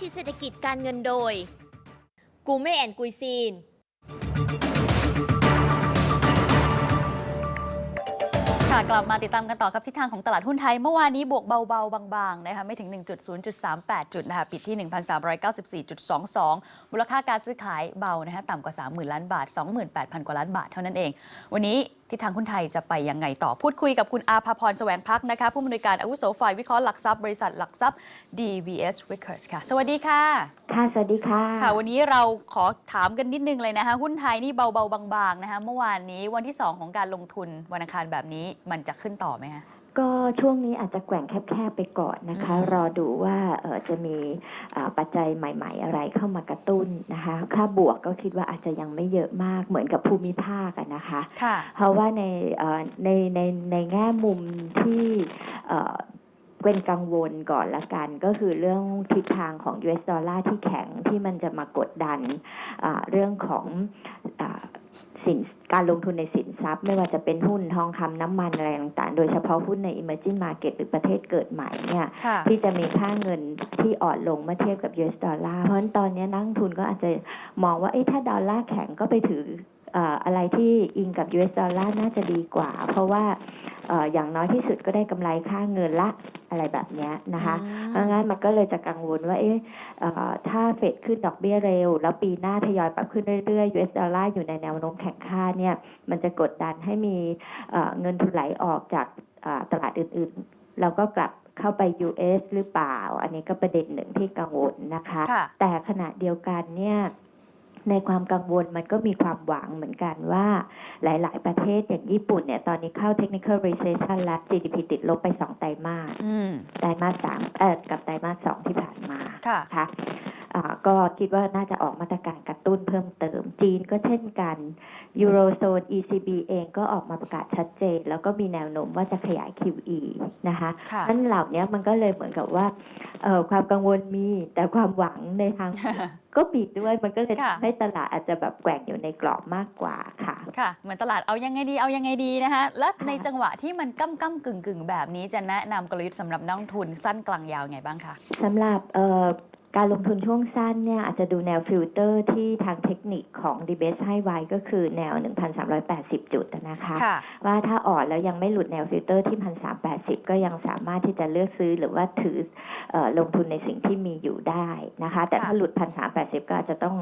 ชิดเศรษฐกิจการเงินโดย กูเม่แอนกุยซีน ค่ะกลับมาติดตามกันต่อกับทิศทางของตลาดหุ้นไทย เมื่อวานนี้บวกเบาๆ บางๆนะคะไม่ถึง 1.0.38 จุดนะคะปิดที่ 1,394.22 มูลค่าการซื้อขายเบานะคะต่ำกว่า 30,000 ล้านบาท 28,000 กว่าล้านบาทเท่านั้นเอง วันนี้ ทิศทางหุ้นไทยจะไปยังไงต่อพูดคุยกับคุณอาภาพรแสวงพักนะคะ ผู้อำนวยการอาวุโสฝ่ายวิเคราะห์หลักทรัพย์บริษัทหลักทรัพย์ DBS Records ค่ะ สวัสดีค่ะ ค่ะ สวัสดีค่ะ ค่ะ วันนี้เราขอถามกันนิดนึงเลยนะคะ หุ้นไทยนี่เบาๆบางๆนะคะ เมื่อวานนี้วันที่ 2 ของการลงทุนวันอังคารแบบนี้มันจะขึ้นต่อไหมคะก็ ช่วงนี้อาจจะแกว่งแคบๆไปก่อนนะคะอืมรอดูว่าเอ่อจะมีอ่าปัจจัยใหม่ ๆ อะไรเข้ามากระตุ้นนะคะ ค่าบวกก็คิดว่าอาจจะยังไม่เยอะมากเหมือนกับภูมิภาคอะนะคะค่ะเพราะว่าในเอ่อในในในแง่มุมที่เอ่อเป็นกังวลก่อนละกัน ก็คือเรื่องทิศทางของ US ดอลลาร์ที่แข็งที่มันจะมากดดันอ่าเรื่องของอา สินการลงทุนในสินทรัพย์ ไม่ว่าจะเป็นหุ้นทองคำน้ำมันอะไรต่างๆ โดยเฉพาะหุ้นใน emerging market หรือประเทศเกิดใหม่เนี่ยค่ะ ที่จะมีค่าเงินที่อ่อนลงเมื่อเทียบกับ US ดอลลาร์เพราะฉะนั้นตอนนี้นักลงทุนก็อาจจะมองว่าเอ๊ะถ้าดอลลาร์แข็งก็ไปถือเอ่ออะไรที่อิงกับ US ดอลลาร์น่าจะดีกว่า เพราะว่าเอ่ออย่างน้อยที่สุดก็ได้กำไรค่าเงินละอะไรแบบเนี้ยนะคะเพราะงั้นมันก็เลยจะกังวลว่าเอ๊ะเอ่อถ้าเฟดขึ้นดอกเบี้ยเร็ว แล้วปีหน้าทยอยปรับขึ้นเรื่อยๆ US ดอลลาร์อยู่ในแนวโน้มแข็งค่าเนี่ย มันจะกดดันให้มีเอ่อเงินทุนไหลออกจากอ่าตลาดอื่นๆ แล้วก็กลับเข้าไป US หรือเปล่า อันนี้ก็ประเด็นหนึ่งที่กังวลนะคะค่ะแต่ขณะเดียวกันเนี่ย ในความกังวลมันก็มีความหวังเหมือนกันว่า หลาย ๆ ประเทศอย่างญี่ปุ่นเนี่ยตอนนี้เข้า technical recession และ GDP ติดลบไปสองไตรมาสอืมไตรมาสสามเอ่อกับไตรมาสสองที่ผ่านมาค่ะนะคะอ่า ก็คิดว่าน่าจะออกมาตรการกระตุ้นเพิ่มเติม จีนก็เช่นกันยูโรโซน ECB เองก็ออกมาประกาศชัดเจน แล้วก็มีแนวโน้มว่าจะขยาย QE นะคะค่ะนั่นเหล่านี้มันก็เลยเหมือนกับว่าเอ่อความกังวลมีแต่ความหวังในทางก็มีด้วยมันก็เลยค่ะทำให้ตลาดอาจจะแบบแกว่งอยู่ในกรอบมากกว่าค่ะ ค่ะ เหมือนตลาดเอายังไงดีเอายังไงดีนะคะและค่ะในจังหวะที่มันก้ำก้ำกึ่งกึ่งๆแบบนี้จะแนะนำกลยุทธ์สำหรับนักลงทุนสั้นกลางยาวไงบ้างคะสำหรับเอ่อ การลงทุนช่วงสั้นเนี่ยอาจจะดูแนวฟิลเตอร์ที่ทางเทคนิคของ d b s ให้ไว้ก็คือแนว 1,380 จุดนะคะค่ะว่าถ้าอ่อนแล้วยังไม่หลุดแนวฟิลเตอร์ที่ 1,380 ก็ยังสามารถที่จะเลือกซื้อหรือว่าถือเออลงทุนในสิ่งที่มีอยู่ได้นะคะ แต่ค่ะถ้าหลุด 1,380 ก็อาจจะต้อง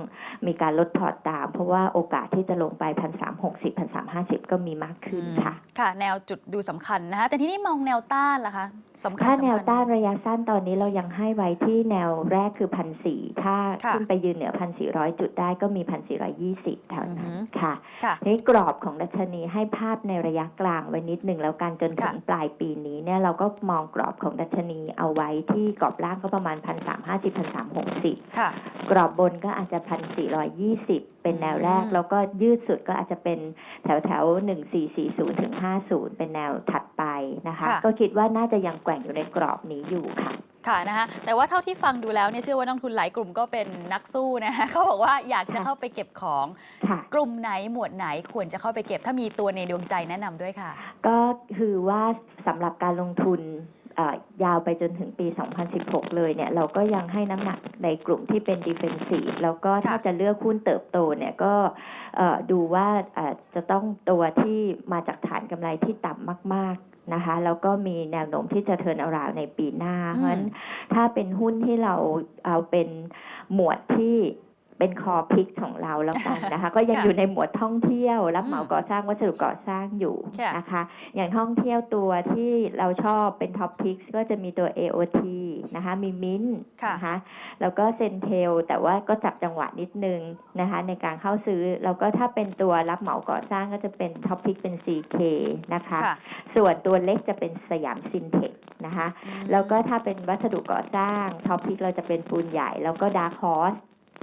มีการลดพอร์ตตาม เพราะว่าโอกาสที่จะลงไป 1,360 1,350 ก็มีมากขึ้นค่ะอืมค่ะ แนวจุดดูสำคัญนะคะ แต่ที่นี่มองแนวต้านล่ะคะสำคัญถ้าสำแนคัวญต้านระยะสั้นตอนนี้เรายังให้ไว้ที่แนวแรกคือพันสี่ถ้าค่ะขึ้นไปยืนเหนือพันสี่ร้อยจุดได้ก็มีพันสี่ร้อยี่สิบเท่านั้นอือหือค่ะค่ะ ทีนี้กรอบของดัชนีให้ภาพในระยะกลางไว้นิดหนึ่งแล้วกันจนถึงค่ะ ปลายปีนี้เนี่ยเราก็มองกรอบของดัชนีเอาไว้ที่กรอบล่างก็ประมาณพันสามห้าสิบพันสามหกสิบ ค่ะ กรอบบนก็อาจจะพันสี่ร้อยยี่สิบเป็นแนวแรก อืม แล้วก็ยืดสุดก็อาจจะเป็นแถวแถวหนึ่งสี่สี่ศูนย์ถึงห้าศูนย์เป็นแนวถัดไปนะคะ ค่ะ ก็คิดว่าน่าจะยังแกว่งอยู่ในกรอบนี้อยู่ค่ะ ค่ะนะคะแต่ว่าเท่าที่ฟังดูแล้วเนี่ยเชื่อว่านักลงทุนหลายกลุ่มก็เป็นนักสู้นะคะเขาบอกว่าอยากจะค่ะเข้าไปเก็บของค่ะกลุ่มไหนหมวดไหนควรจะเข้าไปเก็บถ้ามีตัวในดวงใจแนะนำด้วยค่ะ ก็คือว่าสำหรับการลงทุนเอ่อยาวไปจนถึงปี 2016 เลยเนี่ย เราก็ยังให้น้ำหนักในกลุ่มที่เป็น defensive แล้วก็ถ้าค่ะจะเลือกหุ้นเติบโตเนี่ยก็เอ่อดูว่าเอ่อจะต้องตัวที่มาจากฐานกำไรที่ต่ำมากๆ นะคะแล้วก็มีแนวโน้มที่จะเทิร์นอราวในปีหน้า เพราะฉะนั้นถ้าเป็นหุ้นที่เราเอาเป็นหมวดที่ เป็นคอพิกของเราแล้วกันนะคะ ก็ยังค่ะอยู่ในหมวดท่องเที่ยว รับเหมาอืมก่อสร้างวัสดุก่อสร้างอยู่ค่ะนะคะ อย่างท่องเที่ยวตัวที่เราชอบเป็นท็อปพิกก็จะมีตัว AOT นะคะ มีมินค่ะนะคะแล้วก็เซนเทลแต่ว่าก็จับจังหวะนิดนึงนะคะ ในการเข้าซื้อแล้วก็ถ้าเป็นตัวรับเหมาก่อสร้างก็จะเป็นท็อปพิกเป็น CK นะคะค่ะส่วนตัวเล็กจะเป็นสยามซินเทคนะคะ แล้วก็ถ้าเป็นวัสดุก่อสร้างท็อปพิกเราจะเป็นปูนใหญ่แล้วก็ดาร์คฮอส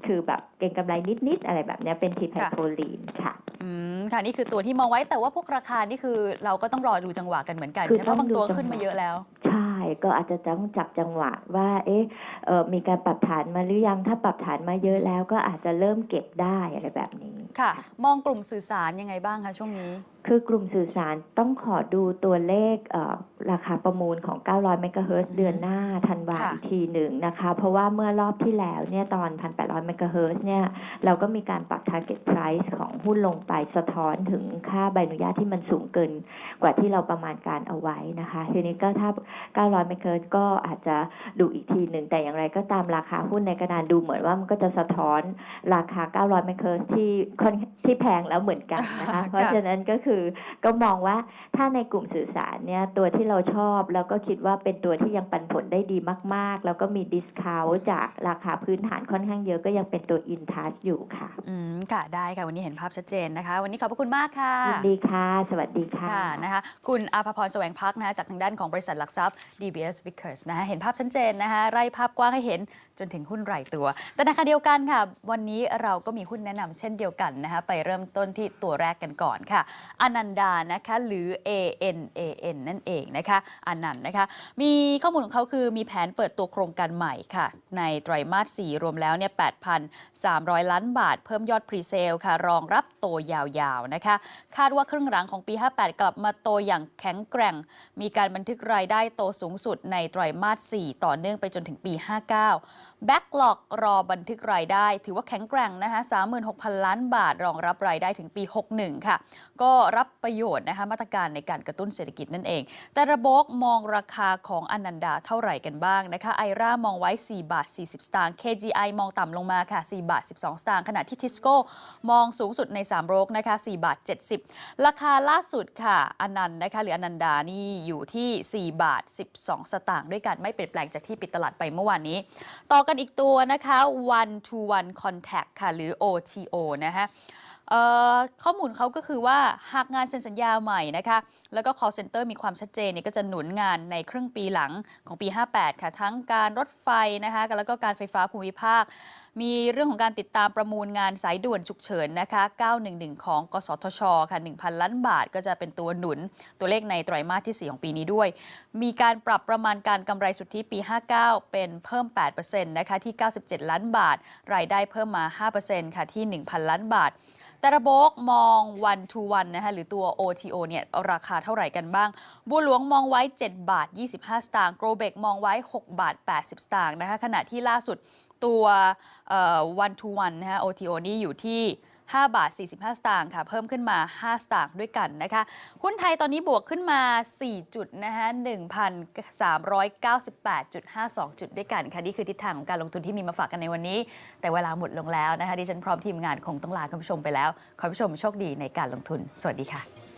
คือแบบเก็งกำไรนิด ๆ อะไรแบบเนี้ยเป็นทีไพค่ะโพลีนค่ะ อืมค่ะนี่คือตัวที่มองไว้แต่ว่าพวกราคานี่คือเราก็ต้องรอดูจังหวะกันเหมือนกัน คือใช่ไหมเพราะบางตัวต้องดูขึ้นมาเยอะแล้ว ใช่ก็อาจจะต้องจับจังหวะว่า เอ๊ะเออมีการปรับฐานมาหรือยังถ้าปรับฐานมาเยอะแล้วก็อาจจะเริ่มเก็บได้อะไรแบบนี้ ค่ะ มองกลุ่มสื่อสารยังไงบ้างคะช่วงนี้ คือกลุ่มสื่อสารต้องขอดูตัวเลขเอ่อราคาประมูลของ 900 เมกะเฮิรตซ์เดือนหน้าธันวาค่ะอีกทีหนึ่งนะคะ เพราะว่าเมื่อรอบที่แล้วเนี่ยตอน 1,800 เมกะเฮิรตซ์เนี่ยเราก็มีการปรับ target price ของหุ้นลงไปสะท้อนถึงค่าใบอนุญาตที่มันสูงเกินกว่าที่เราประมาณการเอาไว้นะคะทีนี้ก็ถ้า 900 เมกะเฮิรตซ์ก็อาจจะดูอีกทีหนึ่งแต่อย่างไรก็ตามราคาหุ้นในกระดานดูเหมือนว่ามันก็จะสะท้อนราคา 900 เมกะเฮิรตซ์ที่ค่อนที่แพงแล้วเหมือนกันนะคะเพราะฉะนั้นก็คือก็มองว่าถ้าในกลุ่มสื่อสารเนี่ยตัวที่เราชอบแล้วก็คิดว่าเป็นตัวที่ยังปันผลได้ดีมากๆ แล้วก็มีดิสคาวจากราคาพื้นฐานค่อนข้างเยอะก็ยังเป็นตัวอินทัชอยู่ค่ะ อืมค่ะได้ค่ะ วันนี้เห็นภาพชัดเจนนะคะ วันนี้ขอบพระคุณมากค่ะยินดีค่ะ สวัสดีค่ะค่ะนะคะคุณอาภพรแสวงพักนะคะจากทางด้านของบริษัทหลักทรัพย์ DBS Vickers นะคะเห็นภาพชัดเจนนะคะไล่ภาพกว้างให้เห็นจนถึงหุ้นรายตัว แต่ในขณะเดียวกันค่ะ วันนี้เราก็มีหุ้นแนะนำเช่นเดียวกันนะคะไปเริ่มต้นที่ตัวแรกกันก่อนค่ะอนันดานะคะหรือ ANAN นั่นเองนะคะอนันต์นะคะมีข้อมูลของเขาคือมีแผนเปิดตัวโครงการใหม่ค่ะ ในไตรมาส 4 รวมแล้วเนี่ย 8,300 ล้านบาท เพิ่มยอดพรีเซลค่ะ รองรับโตยาวๆนะคะ คาดว่าครึ่งหลังของปี 58 กลับมาโตอย่างแข็งแกร่ง มีการบันทึกรายได้โตสูงสุดในไตรมาส 4 ต่อเนื่องไปจนถึงปี 59 แบ็กหลอกรอบันทึกรายได้ ถือว่าแข็งแกร่งนะคะ36,000 ล้านบาท รองรับรายได้ถึงปี 61 ค่ะ ก็รับประโยชน์นะคะมาตรการในการกระตุ้นเศรษฐกิจนั่นเอง แต่ระบบมองราคาของอนันดาเท่าไหร่กันบ้างนะคะไอร่ามองไว้ 4 บาท 40 สตางค์ KGI มองต่ำลงมาค่ะ 4 บาท 12 สตางค์ขณะที่ทิสโก้มองสูงสุดใน 3 โรกนะคะ 4 บาท 70 ราคาล่าสุดค่ะอนันต์นะคะหรืออนันดานี่อยู่ที่ 4 บาท 12 สตางค์ด้วยกันไม่เปลี่ยนแปลงจากที่ปิดตลาดไปเมื่อวานนี้ ต่อกันอีกตัวนะคะ one to one contact ค่ะหรือ OTO นะคะ ข้อมูลเขาก็คือว่าหากงานเซ็นสัญญาใหม่นะคะแล้วก็ call center มีความชัดเจนเนี่ยก็จะหนุนงานในครึ่งปีหลังของปี 58 ค่ะ ทั้งการรถไฟนะคะแล้วก็การไฟฟ้าภูมิภาค มีเรื่องของการติดตามประมูลงานสายด่วนฉุกเฉินนะคะ 911 ของ กสทช ค่ะ 1,000 ล้านบาท ก็จะเป็นตัวหนุนตัวเลขในไตรมาสที่ 4 ของปีนี้ด้วย มีการปรับประมาณการกำไรสุทธิปี 59 เป็นเพิ่ม 8%นะคะที่ 97 ล้านบาท รายได้เพิ่มมา 5%ค่ะที่ 1,000 ล้านบาทแต่ระบบมอง one to one นะคะหรือตัว OTO เนี่ยราคาเท่าไหร่กันบ้าง บัวหลวงมองไว้ 7 บาท 25 สตางค์โกลเบกมองไว้ 6 บาท 80 สตางค์นะคะขณะที่ล่าสุด ตัว one to one นะคะ OTO นี่อยู่ที่ 5 บาท 45 สตางค์ค่ะ เพิ่มขึ้นมา 5 สตางค์ด้วยกันนะคะ หุ้นไทยตอนนี้บวกขึ้นมา 4 จุดนะคะ1,398.52 จุดด้วยกันค่ะ นี่คือทิศทางของการลงทุนที่มีมาฝากกันในวันนี้ แต่เวลาหมดลงแล้วนะคะ ดิฉันพร้อมทีมงานคงต้องลาคุณผู้ชมไปแล้ว ขอให้ผู้ชมโชคดีในการลงทุน สวัสดีค่ะ